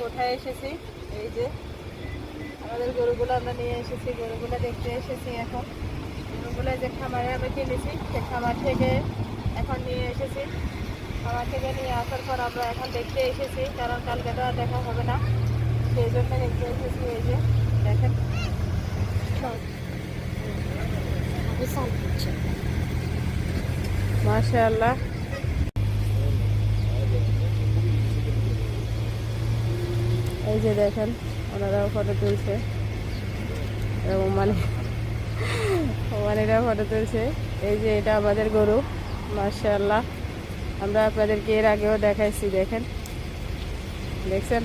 কোথায় এসেছি? এই যে আমাদের গরুগুলো আমরা নিয়ে এসেছি, গরুগুলো দেখতে এসেছি এখন। গরুগুলো যে খামারে আমরা কিনেছি, সে খামার থেকে এখন নিয়ে এসেছি। খামার থেকে নিয়ে আসার পর আমরা এখন দেখতে এসেছি, কারণ কালকে তো আর দেখা হবে না। সেই জন্য দেখতে এসেছি, এই যে দেখেন। মাশাআল্লাহ। এই যে দেখেন ওনারাও ফটো তুলছে। মানে ওমানিরাও ফটো তুলছে। এই যে এটা আমাদের গরু, মাশাআল্লাহ। আমরা আপনাদেরকে এর আগেও দেখাইছি, দেখেন। দেখছেন?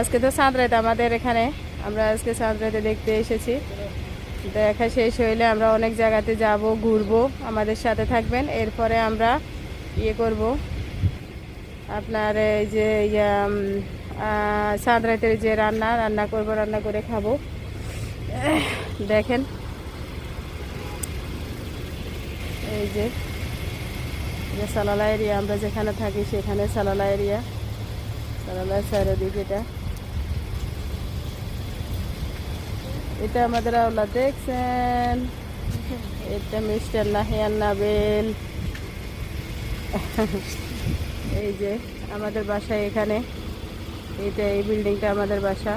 আজকে তো সাঁতরাইতে আমাদের এখানে। আমরা আজকে সাঁতরাইতে দেখতে এসেছি। দেখা শেষ হইলে আমরা অনেক জায়গাতে যাব, ঘুরবো। আমাদের সাথে থাকবেন। এরপরে আমরা ইয়ে করব। আপনার এই যে সাঁতরাইতের যে রান্না রান্না করব, রান্না করে খাব। দেখেন। এই যে এটা সালালা এরিয়া, আমরা যেখানে থাকি সেখানে সালালা এরিয়া। সালালা চারিদিক এটা। এটা আমাদের আওলা, দেখছেন? এটা মিস্টার নাহিয়ান নাবেল। এই যে, আমাদের বাসায় এখানে এইটা এই বিল্ডিংটা আমাদের বাসা।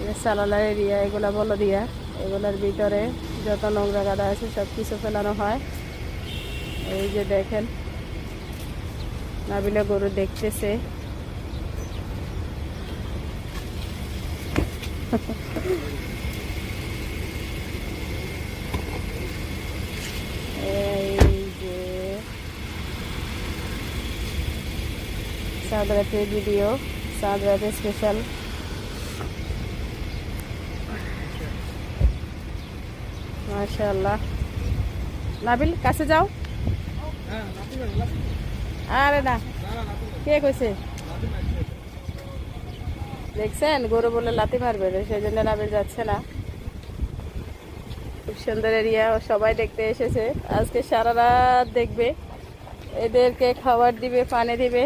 এটা সালালা এরিয়া, এগুলা বলো দিয়া। এগুলার ভিতরে যত নোংরা গাদা আছে সব কিছু ফেলানো হয়। এই যে দেখেন, নাবিলা গরু দেখতেছে এই যে সাদরাতের ভিডিও সাদরাতে স্পেশাল মাশাআল্লাহ। নাবিল, কাছে যাও। আরে না, কে কইছে? দেখছেন? গরু বলে লাতি মারবে সেই জন্য নাবিল যাচ্ছে না। খুব সুন্দর এরিয়া, সবাই দেখতে এসেছে। আজকে সারা রাত দেখবে। এদেরকে খাবার দিবে, পানি দিবে।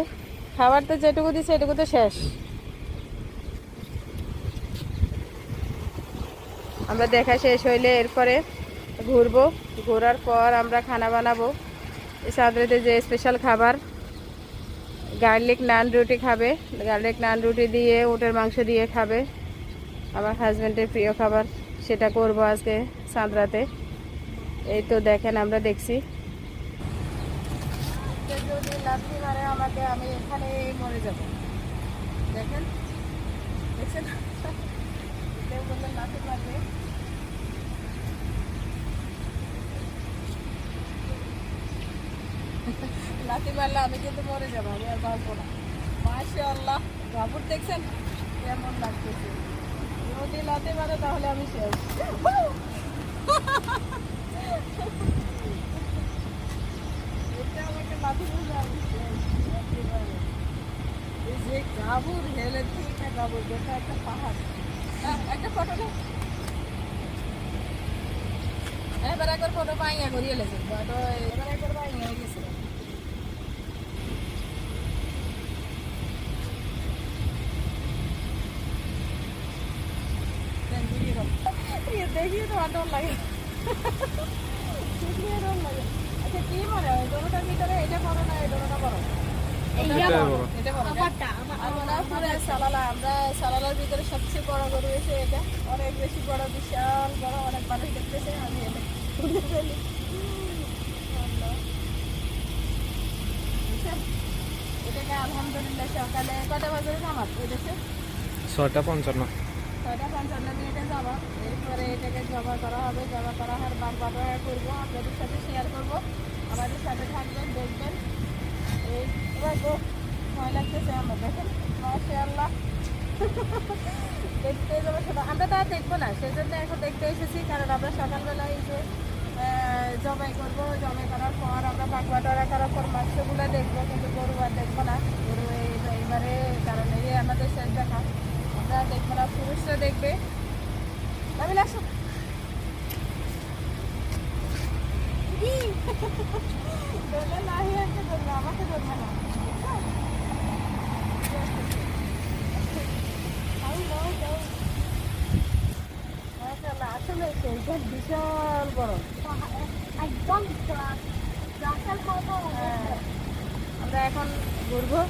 খাবার তো যেটুকু দিচ্ছে এটুকু তো শেষ। আমরা দেখা শেষ হইলে এরপরে ঘুরবো। ঘোরার পর আমরা খানা বানাবো। সাদরেতে যে স্পেশাল খাবার গার্লিক নান রুটি খাবে। গার্লিক নান রুটি দিয়ে উটের মাংস দিয়ে খাবে। আমার হাজব্যান্ডের প্রিয় খাবার, সেটা করব আজকে সাঁতরাতে এই তো দেখেন, আমরা দেখছি। যদি মারে আমাকে, আমি এখানে মরে যাব। দেখেন? দেখছেন? কেউ বললেন লাথি মারবে লাথি মারলে আমি কিন্তু মরে যাব, আমি আর বাঁচবো না। মাসে আল্লাহ বাবুর দেখছেন? কেমন লাগতেছে। যদি লাথি মারে তাহলে আমি শেষ এটা আমাকে লাথি মারলে আমি শেষ একেবারে। এই যে গাবুর হেলে থেকে গাবুর দেখা একটা পাহাড় হ্যাঁ, একটা ফটো নে এবার একবার ফটো পাইয়া করিয়ে লেছে এবার একবার পাইয়া হয়ে গেছে দেখিয়ে তো আর ডর কি মনে হয় গরুটার ভিতরে এটা করো না এই গরুটা করো। আমরা পুরো সালালা আমরা সালালার ভিতরে সবচেয়ে বড় গরু এসে এটা। অনেক বেশি বড় বিশাল বড় অনেক মানুষ দেখতেছে আমি এটা তুলে ফেলি আল্লাহ। বুঝছেন? এটাকে আলহামদুলিল্লাহ সকালে কটা বাজে নামাজ ওই ছয়টা পঞ্চান্ন। ছয়টা পঞ্চান্ন মিনিটে জমা এরপরে এটাকে জমা করা হবে জমা করা হয় বাদ বাটোয়ারা করব আপনাদের সাথে শেয়ার করব। আমাদের সাথে থাকবেন, দেখবেন। এই এবার গো, ভয় লাগতেছে আমরা, দেখেন? মাশাআল্লাহ। দেখতে যাব সেটা আমরা তো দেখব না, সেজন্য এখন দেখতে এসেছি, কারণ আমরা সকালবেলা এই যে জবাই করব। জমাই করার পর আমরা বাগ বাটোয়ারা করার পর মাংসগুলো দেখব, কিন্তু গরু আর দেখব না। গরু এই- এইবারে কারণ এই আমাদের শেষ দেখা। আমরা দেখব না, পুরুষরা দেখবে। নামিল আসো বিশাল বড় একদম। আমরা এখন ঘুরবো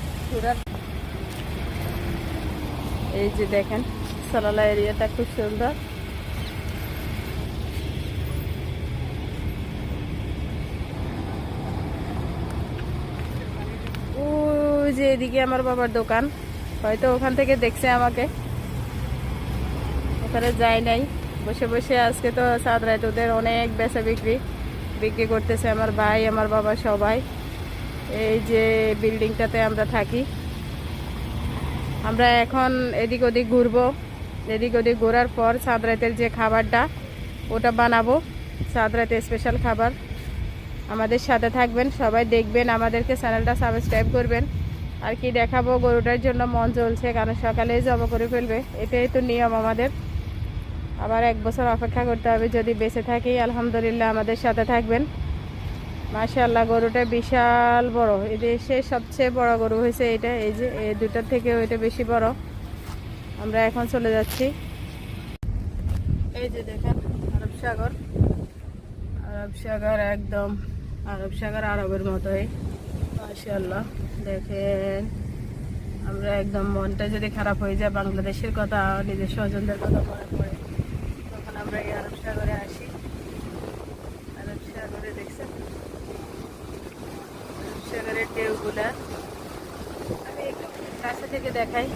এই যে দেখেন সালালা এরিয়াটা খুব সুন্দর যে এদিকে আমার বাবার দোকান। হয়তো ওখান থেকে দেখছে আমাকে। ওখানে যাই নাই। বসে বসে আজকে তো সাত রাত ওদের অনেক বেচা বিক্রি। বিক্রি করতেছে আমার ভাই, আমার বাবা সবাই। এই যে বিল্ডিংটাতে আমরা থাকি। আমরা এখন এদিক ওদিক ঘুরবো। এদিক ওদিক ঘোরার পর সাত রাতের যে খাবারটা, ওটা বানাবো। সাত রাতের স্পেশাল খাবার। আমাদের সাথে থাকবেন, সবাই দেখবেন, আমাদেরকে চ্যানেলটা সাবস্ক্রাইব করবেন। আর কি দেখাবো, গরুটার জন্য মন চলছে কারণ সকালেই জবা করে ফেলবে। এটাই তো নিয়ম আমাদের। আবার এক বছর অপেক্ষা করতে হবে, যদি বেঁচে থাকি, আলহামদুলিল্লাহ আমাদের সাথে থাকবেন। মাশাল্লাহ গরুটা বিশাল বড়। এই দেশের সবচেয়ে বড় গরু হয়েছে এটা। এই যে, এই দুটার থেকে ওইটা বেশি বড়। আমরা এখন চলে যাচ্ছি। এই যে দেখেন, আরব সাগর। আরব সাগর একদম, আরব সাগর আরবের মতোই। মাশাল্লাহ দেখেন, আমরা একদম মনটা যদি খারাপ হয়ে যায়, বাংলাদেশের কথা, নিজের স্বজনদের কথা মনে পড়ে, তখন আমরা এই আরব সাগরে আসি। আরব সাগরে দেখছেন? আরব সাগরের ঢেউগুলা। আমি কাছে থেকে দেখাই।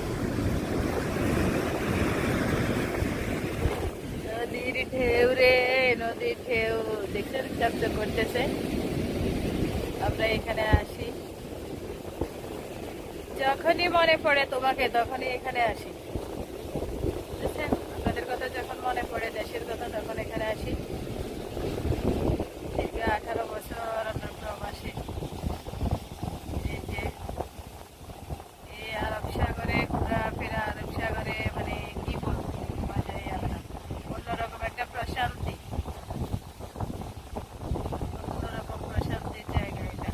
নদীর ঢেউ রে, নদীর ঢেউ। দেখছেন? শব্দ করতেছে। আমরা এখানে আসি। যখনই মনে পড়ে তোমাকে, তখনই এখানে আসি। বুঝছেন আপনাদের কথা যখন মনে পড়ে, দেশের কথা তখন এখানে আসি। আঠারো বছর আমরা প্রবাসী এই যে এই আরব সাগরে ঘোরাফেরা আরব সাগরে মানে কি বলব মজাই আলাদা অন্যরকম একটা প্রশান্তি অন্যরকম প্রশান্তির জায়গা এটা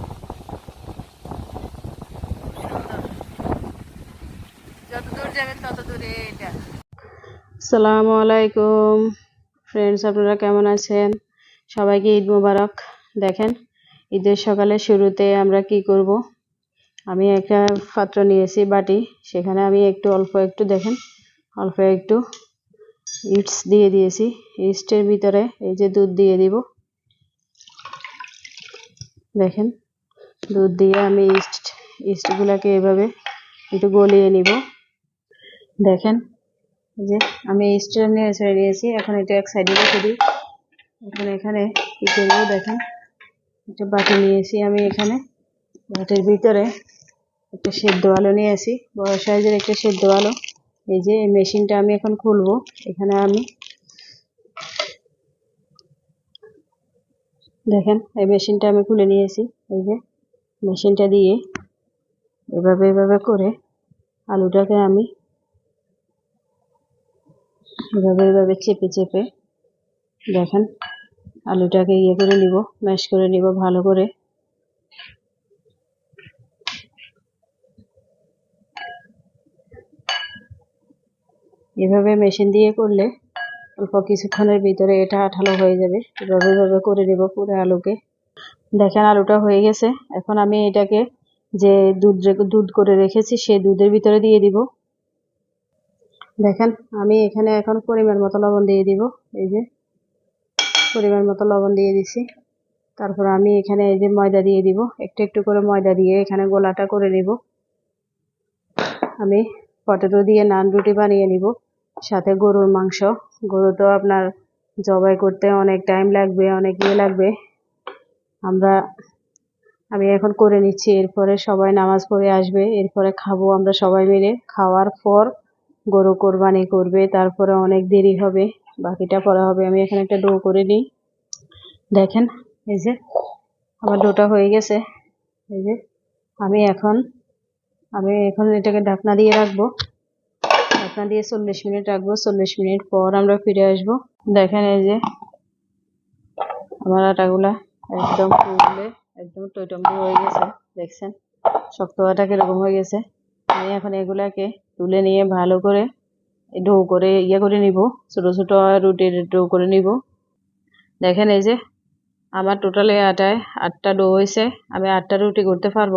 সুন্দর যত দূর আসসালামু আলাইকুম। ফ্রেন্ডস আপনারা কেমন আছেন? সবাইকে ঈদ মোবারক। দেখেন, ঈদের সকালে শুরুতে আমরা কি করব? আমি একটা পাত্র নিয়েছি, বাটি। সেখানে আমি একটু অল্প একটু, দেখেন, অল্প একটু ইটস দিয়ে দিয়েছি। ইস্টের ভিতরে এই যে দুধ দিয়ে দিব। দেখেন, দুধ দিয়ে আমি ইস্ট, ইস্টগুলোকে এভাবে একটু গলিয়ে নিব। দেখেন, এই যে আমি ইস্টটা নিয়ে ছেড়ে নিয়েছি এখন এটা এক সাইডে রেখে দিই। এখন এখানে কি করব দেখেন, একটা বাটি নিয়েছি আমি এখানে। বাটির ভিতরে একটা সেদ্ধ আলু নিয়েছি, বড় সাইজের একটা সেদ্ধ আলু। এই যে এই মেশিনটা আমি এখন খুলবো, এখানে আমি দেখেন, এই মেশিনটা আমি খুলে নিয়েছি, এই যে মেশিনটা দিয়ে এভাবে এভাবে করে আলুটাকে আমি এভাবে এভাবে চেপে চেপে দেখেন আলুটাকে ইয়ে করে নিব, ম্যাশ করে নিব ভালো করে। এভাবে মেশিন দিয়ে করলে অল্প কিছুক্ষণের ভিতরে এটা আঠালো হয়ে যাবে। এভাবে এভাবে করে নেব পুরো আলুকে। দেখেন আলুটা হয়ে গেছে। এখন আমি এটাকে যে দুধ দুধ করে রেখেছি সেই দুধের ভিতরে দিয়ে দিব। দেখেন, আমি এখানে এখন পরিমাণ মতো লবণ দিয়ে দিব। এই যে, পরিমাণ মতো লবণ দিয়ে দিছি। তারপর আমি এখানে এই যে ময়দা দিয়ে দিব। একটু একটু করে ময়দা দিয়ে এখানে গোলাটা করে নিব। আমি পটেটো দিয়ে নান রুটি বানিয়ে নিব। সাথে গরুর মাংস। গরু তো আপনার জবাই করতে অনেক টাইম লাগবে, অনেক ইয়ে লাগবে। আমরা, আমি এখন করে নিচ্ছি। এরপরে সবাই নামাজ পড়ে আসবে। এরপরে খাব আমরা সবাই মিলে। খাওয়ার পর গরু কোরবানি করবে, তারপরে অনেক দেরি হবে, বাকিটা করা হবে। আমি এখানে একটা ডো করে নিই। দেখেন, এই যে আমার ডোটা হয়ে গেছে। এই যে আমি এখন আমি এখন এটাকে ঢাকনা দিয়ে রাখব। ঢাকনা দিয়ে চল্লিশ মিনিট রাখব। চল্লিশ মিনিট পর আমরা ফিরে আসব। দেখেন, এই যে আমার আটাগুলা একদম ফুলে, একদম টইটম্বুর হয়ে গেছে। দেখছেন? শক্ত আটা কীরকম হয়ে গেছে। আমি এখন এগুলাকে তুলে নিয়ে ভালো করে ডো করে ইয়ে করে নিব, ছোটো ছোটো রুটির ডো করে নিব। দেখেন এই যে আমার টোটালে আটায় আটটা ডো হয়েছে, আমি আটটা রুটি করতে পারব।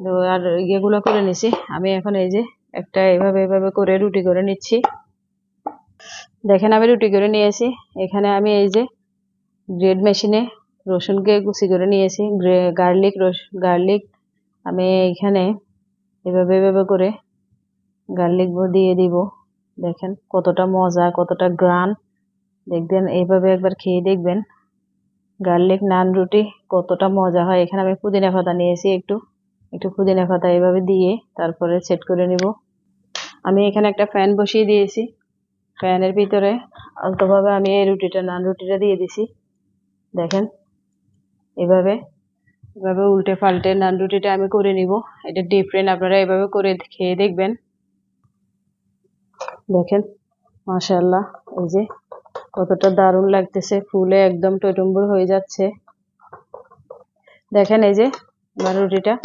তো আর ইয়েগুলো করে নিছি, আমি এখন এই যে একটা এভাবে এভাবে করে রুটি করে নিচ্ছি। দেখেন আমি রুটি করে নিয়েছি, এখানে আমি এই যে গ্রেড মেশিনে রসুনকে কুচি করে নিয়েছি গার্লিক রস, গার্লিক আমি এখানে এভাবে এভাবে করে গার্লিক দিয়ে দিব। দেখেন কতটা মজা, কতটা গ্রান। দেখবেন, এইভাবে একবার খেয়ে দেখবেন। গার্লিক নান রুটি কতটা মজা হয়। এখানে আমি পুদিনা পাতা নিয়েছি একটু। একটু পুদিনা পাতা এভাবে দিয়ে তারপরে সেট করে নিব। আমি এখানে একটা ফ্যান বসিয়ে দিয়েছি। ফ্যানের ভিতরে আলতোভাবে আমি এই রুটিটা, নান রুটিটা দিয়ে দিছি। দেখেন, এভাবে এভাবে উল্টে পাল্টে নান রুটিটা আমি করে নিব। এটা ডিফারেন্ট আপনারা এভাবে করে খেয়ে দেখবেন। দেখেন, মাশাআল্লাহ, এই যে কতটা দারুণ লাগতেছে, ফুলে একদম টইটুম্বুর হয়ে যাচ্ছে। দেখেন এই যে আমার রুটিটা,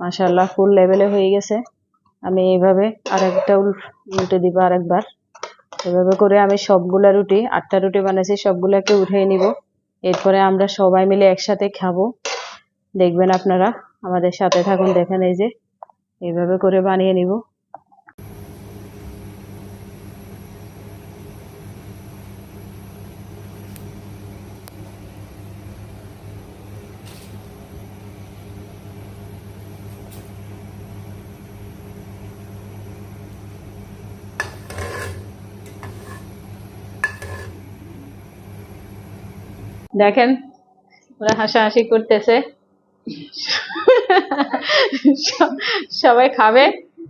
মাশাআল্লাহ, ফুল লেভেলে হয়ে গেছে। আমি এইভাবে আরেকটা উল- উল্টে দিব আরেকবার। এভাবে করে আমি সবগুলা রুটি, আটটা রুটি বানাইছি, সবগুলাকে উঠিয়ে নিব। এরপরে আমরা সবাই মিলে একসাথে খাব। দেখবেন আপনারা আমাদের সাথে থাকুন, দেখেন এই যে, এইভাবে করে বানিয়ে নিব। দেখেন, ওরা হাসাহাসি করতেছে। সবাই খাবে,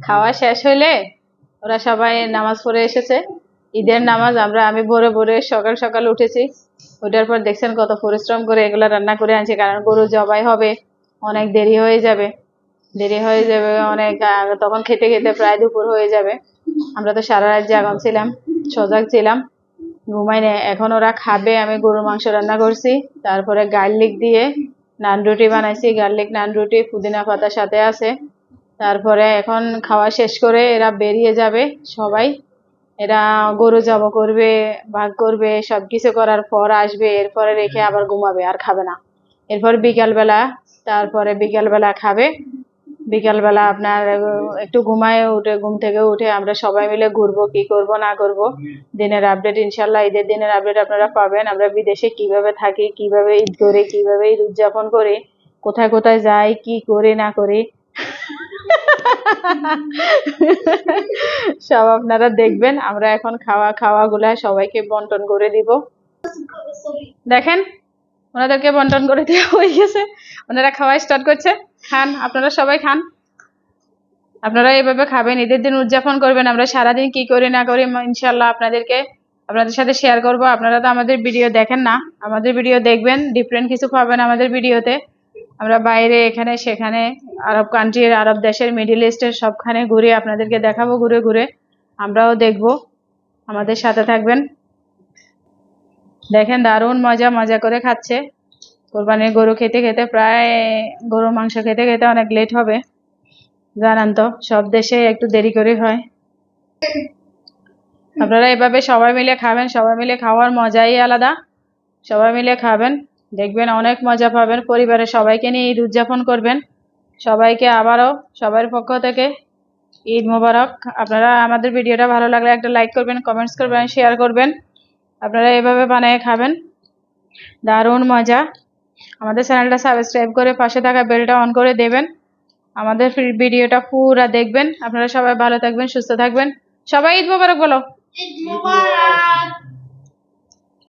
খাওয়া শেষ হলে ওরা সবাই নামাজ পড়ে এসেছে। ঈদের নামাজ আমরা, আমি ভোরে ভোরে সকাল সকাল উঠেছি। ওঠার পর দেখছেন কত পরিশ্রম করে এগুলো রান্না করে আনছি, কারণ গরু জবাই হবে, অনেক দেরি হয়ে যাবে। দেরি হয়ে যাবে অনেক তখন খেতে খেতে প্রায় দুপুর হয়ে যাবে। আমরা তো সারা রাত জাগন ছিলাম, সজাগ ছিলাম। ঘুমাই নেই। এখন ওরা খাবে, আমি গরুর মাংস রান্না করছি। তারপরে গার্লিক দিয়ে নান রুটি বানাইছি। গার্লিক, নান রুটি, পুদিনা পাতার সাথে আছে। তারপরে এখন খাওয়া শেষ করে এরা বেরিয়ে যাবে সবাই। এরা গরু জব করবে ভাগ করবে, সবকিছু করার পর আসবে। এরপরে রেখে আবার ঘুমাবে, আর খাবে না। এরপর বিকালবেলা, তারপরে বিকালবেলা খাবে। বিকালবেলা আপনার একটু ঘুমায় উঠে ঘুম থেকে উঠে আমরা সবাই মিলে ঘুরবো কি করব না করব। দিনের আপডেট ইনশাল্লাহ ঈদের দিনের আপডেট আপনারা পাবেন। আমরা বিদেশে কীভাবে থাকি কীভাবে ঈদ করি কীভাবে ঈদ উদযাপন করি কোথায় কোথায় যাই কি করি না করি। সব আপনারা দেখবেন আমরা এখন খাওয়া খাওয়া গুলা সবাইকে বন্টন করে দিব। দেখেন ওনাদেরকে বন্টন করে দেওয়া হয়ে গেছে। ওনারা খাওয়া স্টার্ট করছে। খান, আপনারা সবাই খান। আপনারা এভাবে খাবেন, ঈদের দিন উদযাপন করবেন, আমরা সারাদিন কি করি না করি ইনশাল্লাহ আপনাদেরকে আপনাদের সাথে শেয়ার করব। আপনারা তো আমাদের ভিডিও দেখেন না, আমাদের ভিডিও দেখবেন ডিফারেন্ট কিছু পাবেন আমাদের ভিডিওতে আমরা বাইরে এখানে, সেখানে, আরব কান্ট্রির আরব দেশের মিডিল ইস্টের সবখানে ঘুরে আপনাদেরকে দেখাবো, ঘুরে ঘুরে। আমরাও দেখব, আমাদের সাথে থাকবেন। দেখেন দারুণ মজা মজা করে খাচ্ছে। কোরবানির গরু খেতে খেতে প্রায় গরুর মাংস খেতে খেতে অনেক লেট হবে। জানান তো, সব দেশে একটু দেরি করে হয়। আপনারা এভাবে সবাই মিলে খাবেন, সবাই মিলে খাওয়ার মজাই আলাদা। সবাই মিলে খাবেন, দেখবেন অনেক মজা পাবেন, পরিবারের সবাইকে নিয়ে ঈদ উদযাপন করবেন। সবাইকে আবারও, সবার পক্ষ থেকে ঈদ মোবারক। আপনারা আমাদের ভিডিওটা ভালো লাগলে একটা লাইক করবেন কমেন্টস করবেন শেয়ার করবেন। আপনারা এভাবে বানিয়ে খাবেন। দারুণ মজা। আমাদের চ্যানেলটা সাবস্ক্রাইব করে পাশে থাকা বেলটা অন করে দেবেন। আমাদের ভিডিওটা পুরা দেখবেন। আপনারা সবাই ভালো থাকবেন, সুস্থ থাকবেন। সবাই ঈদ মোবারক বলো। ঈদ মোবারক!